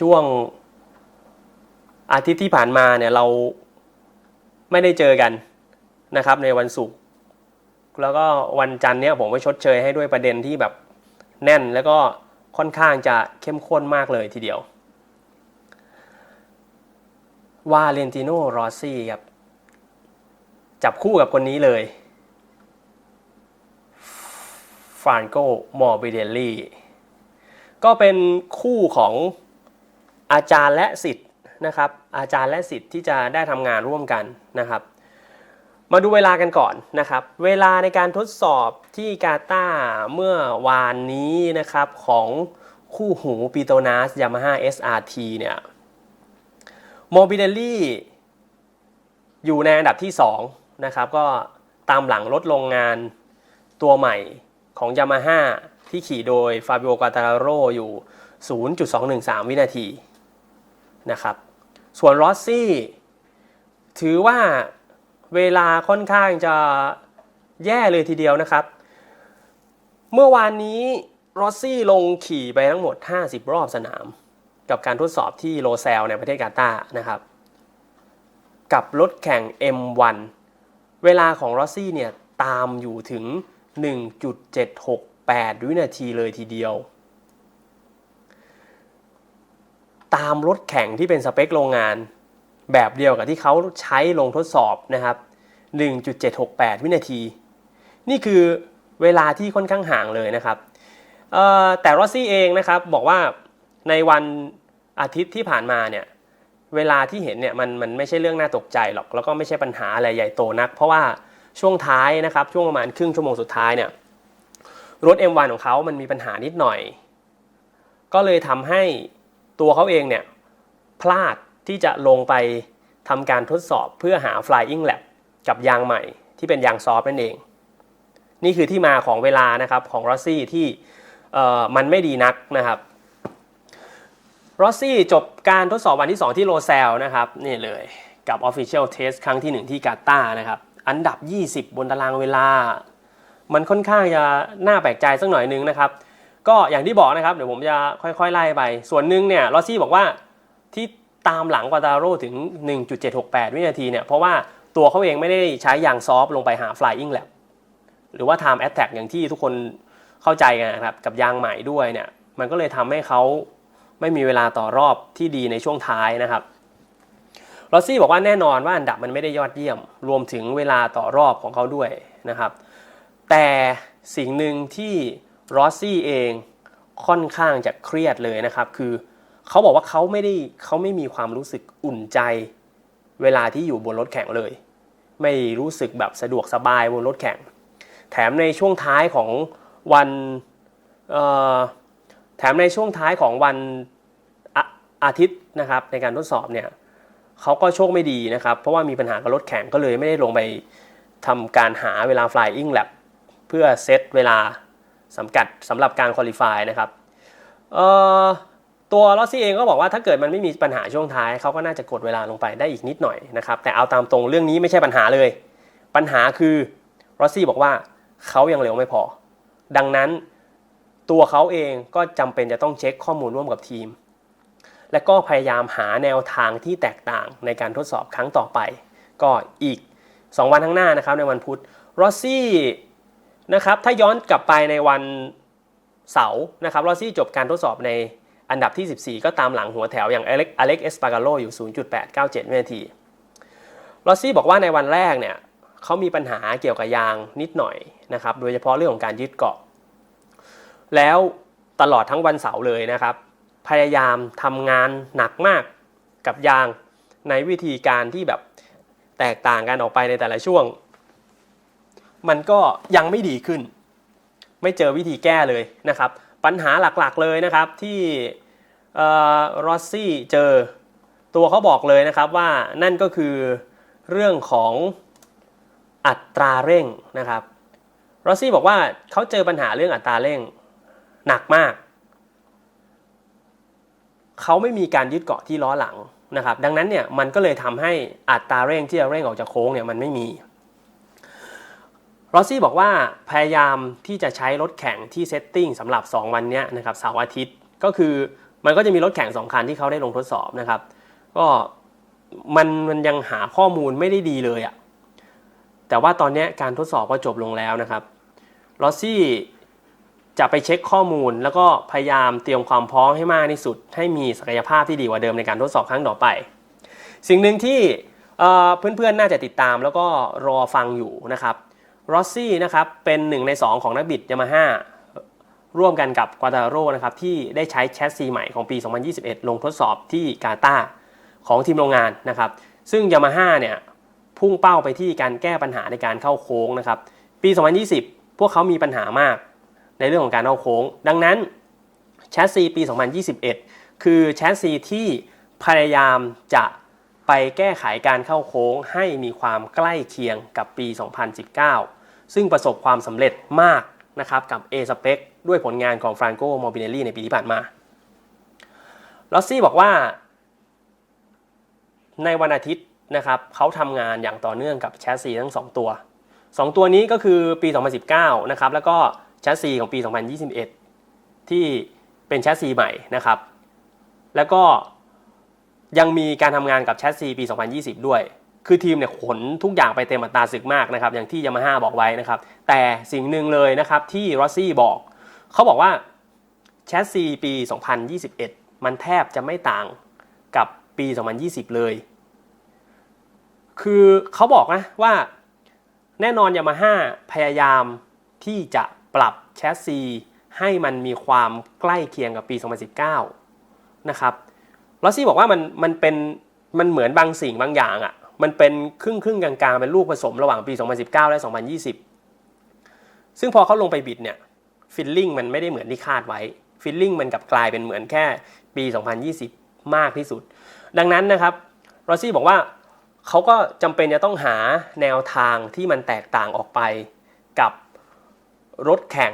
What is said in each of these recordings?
ช่วงอาทิตย์ที่ผ่านมาเนี่ยเราไม่ได้เจอกันนะครับ ในวันศุกร์แล้วก็วันจันทร์เนี่ยผมก็ชดเชยให้ด้วยประเด็นที่แบบแน่นแล้วก็ค่อนข้างจะเข้มข้นมากเลยทีเดียววาเลนติโนรอซี่ครับจับคู่กับคนนี้เลยฟรานโกมอร์บิเดลลี่ก็เป็นคู่ของ อาจารย์และสิทธิ์นะครับอาจารย์และสิทธิ์ที่จะได้ทำงานร่วมกันนะครับ มาดูเวลากันก่อนนะครับ เวลาในการทดสอบที่กาตาเมื่อวานนี้นะครับของคู่หูปีโตนัสยามาฮ่า SRT เนี่ยโมบิเดลลี่อยู่ในอันดับที่2นะครับก็ตามหลังรถโรงงานตัวใหม่ของยามาฮ่าที่ขี่โดยฟาบิโอกาตาโรอยู่ 0.213 วินาที นะครับ ส่วนรอสซี่ถือว่าเวลาค่อนข้างจะแย่เลยทีเดียวนะครับ เมื่อวานนี้รอสซี่ลงขี่ไปทั้งหมด 50 รอบสนาม กับการทดสอบที่โลเซลในประเทศกาตาร์นะครับ กับรถแข่ง M1 เวลาของรอสซี่เนี่ยตามอยู่ถึง 1.768 วินาทีเลยทีเดียว ตามรถแข่งที่เป็นสเปคโรงงาน แบบเดียวกับที่เขาใช้ลงทดสอบนะครับ 1.768 วินาที นี่คือเวลาที่ค่อนข้างห่างเลยนะครับแต่รอซี่เองนะครับบอกว่าในวันอาทิตย์ที่ผ่านมาเนี่ยเวลาที่เห็นเนี่ยมันมันไม่ใช่เรื่องน่าตกใจหรอกแล้วก็ไม่ใช่ปัญหาอะไรใหญ่โตนัก เพราะว่าช่วงท้ายนะครับช่วงประมาณครึ่งชั่วโมงสุดท้ายเนี่ยรถ M1 ของเขามันมีปัญหานิดหน่อย ก็เลยทำให้ ตัวเขาเองเนี่ยพลาดที่จะลงไปทำการทดสอบเพื่อหา flying lap กับยางใหม่ที่เป็นยางซอฟนั่นเอง นี่คือที่มาของเวลานะครับของรอสซี่ที่เออมันไม่ดีนักนะครับรอสซี่จบการทดสอบวันที่ 2 ที่โลเซลนะครับนี่เลยกับ Official Test ครั้งที่ 1 ที่กาตาร์นะครับอันดับ 20 บนตารางเวลา มันค่อนข้างจะน่าแปลกใจสักหน่อยนึงนะครับ ก็อย่างที่บอกนะครับ เดี๋ยวผมจะค่อยๆ ไล่ไป ส่วนหนึ่งเนี่ยลอซี่บอกว่าที่ตามหลังกวาตาโร่ถึง 1.768 วินาทีเนี่ยเพราะว่าตัวเขาเองไม่ได้ใช้ยางซอฟต์ลงไปหา flying lap หรือว่า time attack อย่างที่ทุกคนเข้าใจกันนะครับกับยางใหม่ด้วยเนี่ยมันก็เลยทำให้เขาไม่มีเวลาต่อรอบที่ดีในช่วงท้ายนะครับลอซี่บอกว่าแน่นอนว่าอันดับมันไม่ได้ยอดเยี่ยม รวมถึงเวลาต่อรอบของเขาด้วยนะครับ แต่สิ่งหนึ่งที่ รอสซี่เองค่อนข้างจะเครียดเลยนะครับ คือเขาบอกว่าเขาไม่ได้เขาไม่มีความรู้สึกอุ่นใจ เวลาที่อยู่บนรถแข่งเลย ไม่รู้สึกแบบสะดวกสบายบนรถแข่ง แถมในช่วงท้ายของวันแถมในช่วงท้ายของวันอาอาทิตย์นะครับในการทดสอบเนี่ยเขาก็โชคไม่ดีนะครับ เพราะว่ามีปัญหากับรถแข่งก็เลยไม่ได้ลงไปทำการหาเวลา flying lap เพื่อเซตเวลา สำกัดสำหรับการคุริฟายนะครับตัวลอสซี่เองก็บอกว่าถ้าเกิดมันไม่มีปัญหาช่วงท้ายเขาก็น่าจะกดเวลาลงไปได้อีกนิดหน่อยนะครับแต่เอาตามตรงเรื่องนี้ไม่ใช่ปัญหาเลย ปัญหาคือลอสซี่บอกว่าเขายังเร็วไม่พอ ดังนั้นตัวเขาเองก็จำเป็นจะต้องเช็คข้อมูลร่วมกับทีม และก็พยายามหาแนวทางที่แตกต่างในการทดสอบครั้งต่อไป ก็อีก 2 วันข้างหน้านะครับในวันพุธรอสซี่ นะครับถ้าย้อนกลับไปในวันเสาร์นะครับลอซี่จบการทดสอบในอันดับที่ 14 ก็ตามหลังหัวแถวอย่างอเล็กอเล็กเอสปาการโลอยู่ 0.897 วินาทีลอซี่บอกว่าในวันแรกเนี่ยเขามีปัญหาเกี่ยวกับยางนิดหน่อยนะครับโดยเฉพาะเรื่องของการยึดเกาะ แล้วตลอดทั้งวันเสาร์เลยนะครับ พยายามทำงานหนักมากกับยางในวิธีการที่แบบแตกต่างกันออกไปในแต่ละช่วง มันก็ยังไม่ดีขึ้น ไม่เจอวิธีแก้เลยนะครับ ปัญหาหลักๆเลยนะครับที่รอสซี่เจอตัวเขาบอกเลยนะครับว่านั่นก็คือเรื่องของอัตราเร่งนะครับรอสซี่บอกว่าเขาเจอปัญหาเรื่องอัตราเร่งหนักมาก เขาไม่มีการยึดเกาะที่ล้อหลังนะครับ ดังนั้นเนี่ยมันก็เลยทำให้อัตราเร่งที่จะเร่งออกจากโค้งเนี่ยมันไม่มี รอซี่บอกว่าพยายามที่จะใช้รถแข่งที่เซตติ้งสำหรับ 2 วันนี้นะครับเสาร์อาทิตย์ก็คือมันก็จะมีรถแข่งสองคันที่เขาได้ลงทดสอบนะครับ ก็มันมันยังหาข้อมูลไม่ได้ดีเลยอะแต่ว่าตอนนี้การทดสอบก็จบลงแล้วนะครับลอซี่จะไปเช็คข้อมูล แล้วก็พยายามเตรียมความพร้อมให้มากที่สุด ให้มีศักยภาพที่ดีกว่าเดิมในการทดสอบครั้งต่อไป สิ่งหนึ่งที่เอ่อเพื่อนๆน่าจะติดตามแล้วก็รอฟังอยู่นะครับ รอสซี่นะครับเป็นหนึ่งใน 2 ของนักบิดยามาฮ่าร่วมกันกับกวาตาโรนะครับที่ได้ใช้แชสซีใหม่ของปี 2021 ลงทดสอบที่กาตาของทีมโรงงานนะครับซึ่งยามาฮ่าเนี่ยพุ่งเป้าไปที่การแก้ปัญหาในการเข้าโค้งนะครับปี 2020 พวกเขามีปัญหามากในเรื่องของการเข้าโค้ง ดังนั้นแชสซีปี 2021 คือแชสซีที่พยายามจะไปแก้ไขการเข้าโค้งให้มีความใกล้เคียงกับปี 2019 ซึ่งประสบความสำเร็จมากนะครับกับ A Spec ด้วยผลงานของฟรานโกมอร์บิเนลลี่ในปีที่ผ่านมาลอสซี่บอกว่า ในวันอาทิตย์นะครับเขาทำงานอย่างต่อเนื่องกับแชสซีทั้ง 2 ตัว 2 ตัวนี้ก็คือปี 2019 นะครับแล้วก็แชสซีของปี 2021 ที่เป็นแชสซีใหม่นะครับ แล้วก็ยังมีการทำงานกับแชสซีปี 2020 ด้วย คือทีมเนี่ยขนทุกอย่างไปเต็มอัตราศึกมากนะครับ อย่างที่ยามาฮ่าบอกไว้นะครับ แต่สิ่งหนึ่งเลยนะครับที่รอซี่บอก เขาบอกว่าแชสซีปี 2021 มันแทบจะไม่ต่างกับปี 2020 เลย คือเขาบอกนะว่าแน่นอนยามาฮ่าพยายามที่จะปรับแชสซีให้มันมีความใกล้เคียงกับปี 2019 นะครับลอซี่บอกว่ามันมันเป็นมันเหมือนบางสิ่งบางอย่างอะ่ะ มันเป็นครึ่งครึ่งกลางๆ เป็นลูกผสมระหว่างปี 2019 และ 2020 ซึ่งพอเขาลงไปบิดเนี่ยฟิลลิ่งมันไม่ได้เหมือนที่คาดไว้ฟิลลิ่งมันกลับกลายเป็นเหมือนแค่ปี 2020 มากที่สุด ดังนั้นนะครับรอซี่บอกว่าเขาก็จำเป็นจะต้องหาแนวทางที่มันแตกต่างออกไปกับรถแข่ง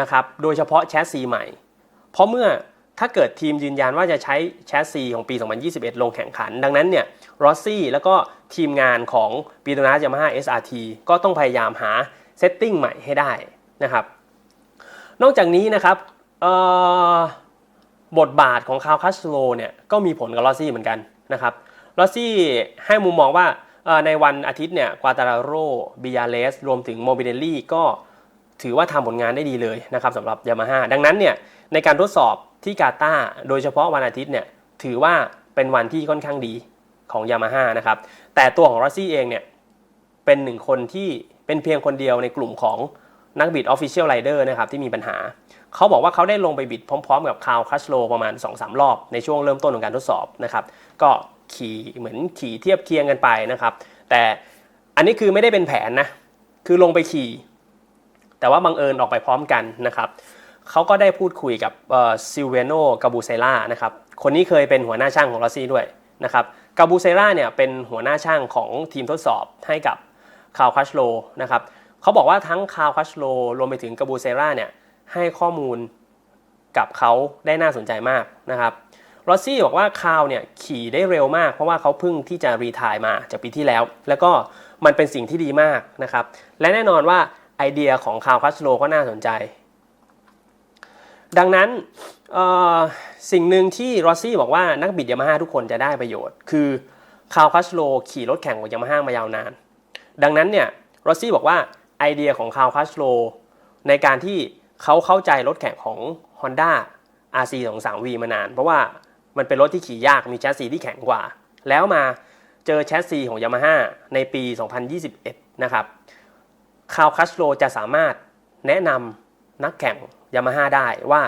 นะครับ โดยเฉพาะแชสซีใหม่ เพราะเมื่อ ถ้าเกิดทีมยืนยันว่าจะใช้แชสซีของปี 2021 ลงแข่งขัน ดังนั้นเนี่ยรอสซี่แล้วก็ทีมงานของปีโตนัสยามาฮ่า SRT ก็ต้องพยายามหาเซตติ้งใหม่ให้ได้นะครับ นอกจากนี้นะครับบทบาทของคาวคัสโลเนี่ยก็มีผลกับลอสซี่เหมือนกันนะครับลอสซี่ให้มุมมองว่าในวันอาทิตย์เนี่ย ควาตาราโรบิยาเลส รวมถึงโมบิเดลลี่ก็ ถือว่าทำผลงานได้ดีเลยนะครับสำหรับยามาฮ่าดังนั้นเนี่ยในการทดสอบที่กาตาร์โดยเฉพาะวันอาทิตย์เนี่ยถือว่าเป็นวันที่ค่อนข้างดีของยามาฮ่านะครับแต่ตัวของรอซี่เองเนี่ยเป็นหนึ่งคนที่เป็นเพียงคนเดียวในกลุ่มของนักบิดออฟฟิเชียลไรเดอร์นะครับที่มีปัญหา เขาบอกว่าเขาได้ลงไปบิดพร้อม ๆ กับคาวคัชโลประมาณ 2-3 รอบ ในช่วงเริ่มต้นของการทดสอบนะครับก็ขี่เหมือนขี่เทียบเคียงกันไปนะครับ แต่อันนี้คือไม่ได้เป็นแผนนะ คือลงไปขี่ แต่ว่าบังเอิญออกไปพร้อมกันนะครับเขาก็ได้พูดคุยกับซิลเวโนกาบูเซล่านะครับคนนี้เคยเป็นหัวหน้าช่างของลอซี่ด้วยนะครับกาบูเซล่าเนี่ยเป็นหัวหน้าช่างของทีมทดสอบให้กับคาวคัชโลนะครับเขาบอกว่าทั้งคาวคัชโลรวมไปถึงกาบูเซล่าเนี่ยให้ข้อมูลกับเขาได้น่าสนใจมากนะครับรอซี่บอกว่าคาวเนี่ยขี่ได้เร็วมาก เพราะว่าเขาเพิ่งที่จะรีทายมาจากปีที่แล้ว แล้วก็มันเป็นสิ่งที่ดีมากนะครับและแน่นอนว่า ไอเดียของคาวคัสโลก็น่าสนใจ ดังนั้นสิ่งหนึ่งที่รอซี่บอกว่านักบิดยามาฮ่าทุกคนจะได้ประโยชน์ คือคาวคัสโลขี่รถแข่งกับยามาฮ่ามายาวนาน ดังนั้นเนี่ยรอซี่บอกว่าไอเดียของคาวคัสโลในการที่เขาเข้าใจรถแข่งของ Honda RC 2 3 V มานาน เพราะว่ามันเป็นรถที่ขี่ยากมีแชสซีที่แข็งกว่า แล้วมาเจอแชสซีของ Yamaha ในปี 2021 นะครับ คาวคัสโลจะสามารถแนะนำนักแข่ง Yamaha ได้ว่า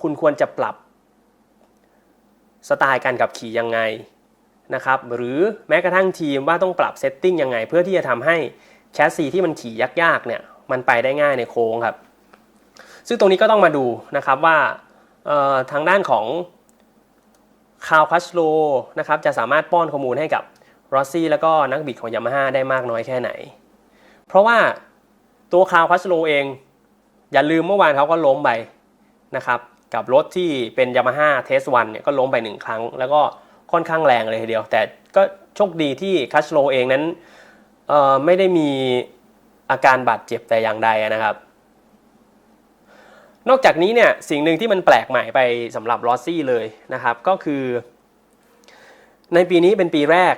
คุณควรจะปรับสไตล์การขับขี่ยังไงนะครับหรือแม้กระทั่งทีมว่าต้องปรับเซตติ้งยังไง เพื่อที่จะทำให้แชสซีที่มันขี่ยากๆเนี่ยมันไปได้ง่ายในโค้งครับ ซึ่งตรงนี้ก็ต้องมาดูนะครับว่าทางด้านของคาวคัชโลนะครับจะสามารถป้อนข้อมูลให้กับรอซี่แล้วก็นักบิดของยามาฮ่าได้มากน้อยแค่ไหน เพราะว่า ตัวคาวคัชโลเอง อย่าลืมเมื่อวานเขาก็ล้มไปนะครับกับรถที่เป็นยามาฮ่าเทสวันเนี่ยก็ล้มไปหนึ่งครั้ง แล้วก็ค่อนข้างแรงเลยทีเดียว แต่ก็โชคดีที่คัชโลเองนั้นไม่ได้มีอาการบาดเจ็บแต่อย่างใดนะครับ นอกจากนี้เนี่ยสิ่งหนึ่งที่มันแปลกใหม่ไปสำหรับลอสซี่เลยนะครับ ก็คือ ในปีนี้เป็นปีแรก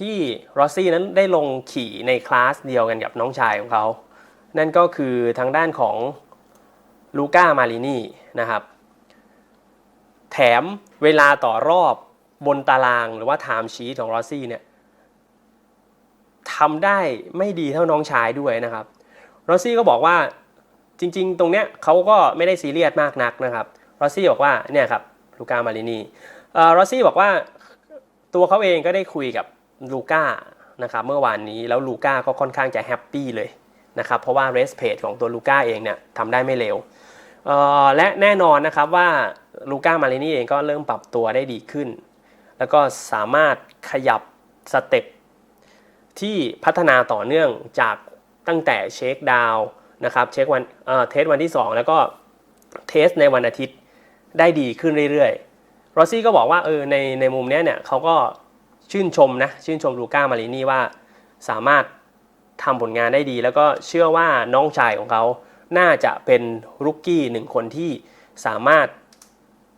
ที่รอสซี่นั้นได้ลงขี่ในคลาสเดียวกันกับน้องชายของเขา นั่นก็คือทางด้านของลูก้ามารินีนะครับ แถมเวลาต่อรอบบนตารางหรือว่าไทม์ชีตของรอซี่เนี่ยทำได้ไม่ดีเท่าน้องชายด้วยนะครับรอซี่ก็บอกว่าจริง ๆ ตรงเนี้ยเขาก็ไม่ได้ซีเรียสมากนักนะครับรอซี่บอกว่าเนี่ยครับลูก้ามารินีรอซี่บอกว่าตัวเขาเองก็ได้คุยกับลูก้านะครับเมื่อวานนี้แล้วลูก้าก็ค่อนข้างจะแฮปปี้เลย นะครับเพราะว่าเรสเพจของตัวลูก้าเองเนี่ยทำได้ไม่เร็วและแน่นอนนะครับว่าลูก้ามารินี่เองก็เริ่มปรับตัวได้ดีขึ้น แล้วก็สามารถขยับสเต็ปที่พัฒนาต่อเนื่องจากตั้งแต่เช็คดาวนะครับเช็ควันเทสวันที่ 2 แล้วก็เทสในวันอาทิตย์ได้ดีขึ้นเรื่อยๆโรซี่ก็บอกว่าเออในในมุมเนี้ยเนี่ยเขาก็ชื่นชมนะชื่นชมลูก้ามารินี่ว่าสามารถ ทำผลงานได้ดี แล้วก็เชื่อว่าน้องชายของเขา น่าจะเป็นรุกกี้หนึ่งคนที่สามารถ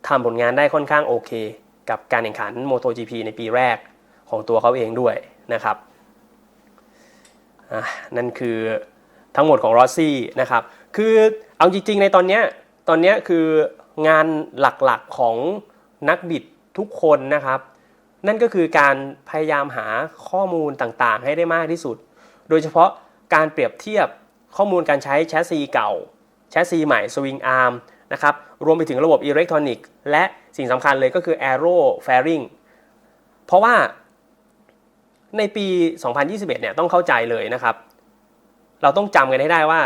ทำผลงานได้ค่อนข้างโอเค กับการแข่งขัน MotoGP ในปีแรกของตัวเขาเองด้วยนะครับนั่นคือทั้งหมดของรอสซี่นะครับ คือเอาจริงๆในตอนนี้ตอนนี้คืองานหลักๆของนักบิดทุกคนนะครับ นั่นก็คือการพยายามหาข้อมูลต่างๆ ให้ได้มากที่สุด โดยเฉพาะการเปรียบเทียบข้อมูลการใช้แชสซีเก่า แชสซีใหม่สวิงอาร์มนะครับรวมไปถึงระบบอิเล็กทรอนิกส์และสิ่งสำคัญเลยก็คือ Aero Fairing เพราะว่าในปี 2021 เนี่ยต้องเข้าใจเลยนะครับ เราต้องจำกันให้ได้ว่า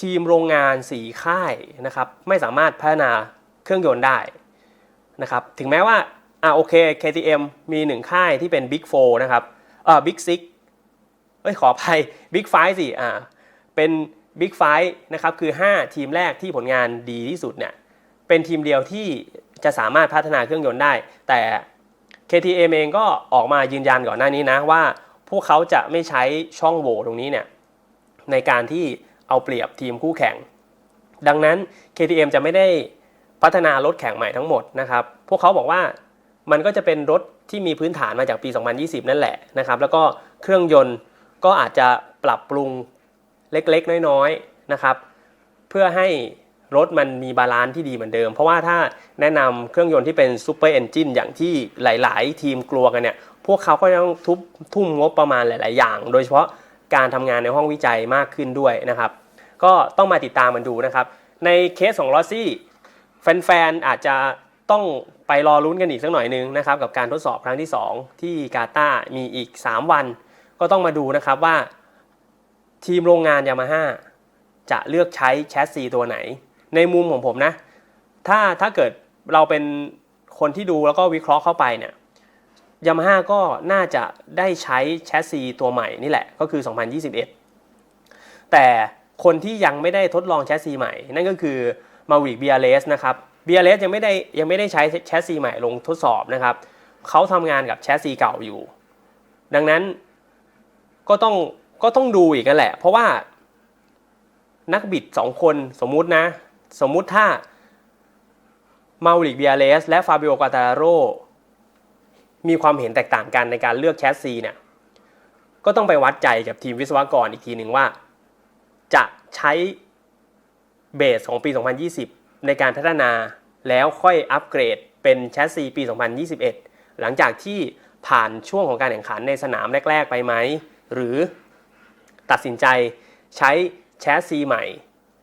ทีมโรงงานสีค่ายนะครับไม่สามารถพัฒนาเครื่องยนต์ได้นะครับถึงแม้ว่าอ่าโอเค KTM มีหนึ่งค่ายที่เป็น Big 4นะครับเอ่อ Big 6 อ้ยขออภัย Big 5สิอ่าเป็น Big 5นะครับคือ 5 ทีมแรกที่ผลงานดีที่สุดเนี่ยเป็นทีมเดียวที่จะสามารถพัฒนาเครื่องยนต์ได้ แต่ KTM เองก็ออกมายืนยันก่อนหน้านี้นะว่า พวกเขาจะไม่ใช้ช่องโหว่ตรงนี้เนี่ยในการที่เอาเปรียบทีมคู่แข่ง ดังนั้น KTM จะไม่ได้พัฒนารถแข่งใหม่ทั้งหมดนะครับ พวกเขาบอกว่ามันก็จะเป็นรถที่มีพื้นฐานมาจากปี 2020 นั่นแหละนะครับ แล้วก็เครื่องยนต์ ก็อาจจะปรับปรุงเล็กๆ น้อยๆนะครับ เพื่อให้รถมันมีบาลานซ์ที่ดีเหมือนเดิม เพราะว่าถ้าแนะนำเครื่องยนต์ที่เป็นซูเปอร์เอนจินอย่างที่หลาย ๆ ทีมกลัวกันเนี่ยพวกเขาก็ต้องทุบทุ่มงบประมาณหลาย ๆ อย่าง โดยเฉพาะการทำงานในห้องวิจัยมากขึ้นด้วยนะครับ ก็ต้องมาติดตามมันดูนะครับ ในเคสของลอซี่แฟน ๆ อาจจะต้องไปรอลุ้นกันอีกสักหน่อยนึงนะครับ กับการทดสอบครั้งที่ 2 ที่กาตามีอีก 3 วัน ก็ต้องมาดูนะครับว่า ทีมโรงงานยามาฮ่าจะเลือกใช้แชสซีตัวไหน ในมุมของผมนะ ถ้าถ้าเกิดเราเป็นคนที่ดูแล้วก็วิเคราะห์เข้าไปเนี่ยยามาฮ่าก็น่าจะได้ใช้แชสซีตัวใหม่นี่แหละก็คือ 2021 แต่คนที่ยังไม่ได้ทดลองแชสซีใหม่ นั่นก็คือมาวิกเบียเลสนะครับเบียเลสยังไม่ได้ยังไม่ได้ใช้แชสซีใหม่ลงทดสอบนะครับเขาทำงานกับแชสซีเก่าอยู่ ดังนั้น ก็ต้องก็ต้องดูอีกนั่นแหละ เพราะว่านักบิด2คนสมมุตินะ สมมุติถ้ามาวิกเบียเลสและฟาบิโอกาตาโรมีความเห็นแตกต่างกันในการเลือกแชสซีเนี่ยก็ต้องไปวัดใจกับทีมวิศวกรอีกทีหนึ่งว่า จะใช้เบสของปี 2020 ในการพัฒนาแล้วค่อยอัปเกรดเป็นแชสซีปี 2021 หลังจากที่ผ่านช่วงของการแข่งขันในสนามแรก ๆ ไปไหม หรือตัดสินใจใช้แชสซีใหม่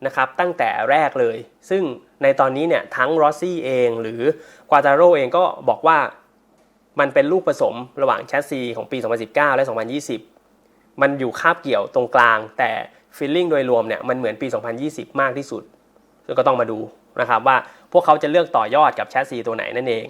นะครับตั้งแต่แรกเลย ซึ่งในตอนนี้เนี่ยทั้งรอสซี่เองหรือกวาตาโรเองก็บอกว่ามันเป็นลูกผสมระหว่างแชสซีของปี 2019 และ 2020 มันอยู่คาบเกี่ยวตรงกลาง แต่ฟีลลิ่งโดยรวมเนี่ยมันเหมือนปี 2020 มากที่สุดก็ต้องมาดูนะครับว่าพวกเขาจะเลือกต่อยอดกับแชสซีตัวไหนนั่นเอง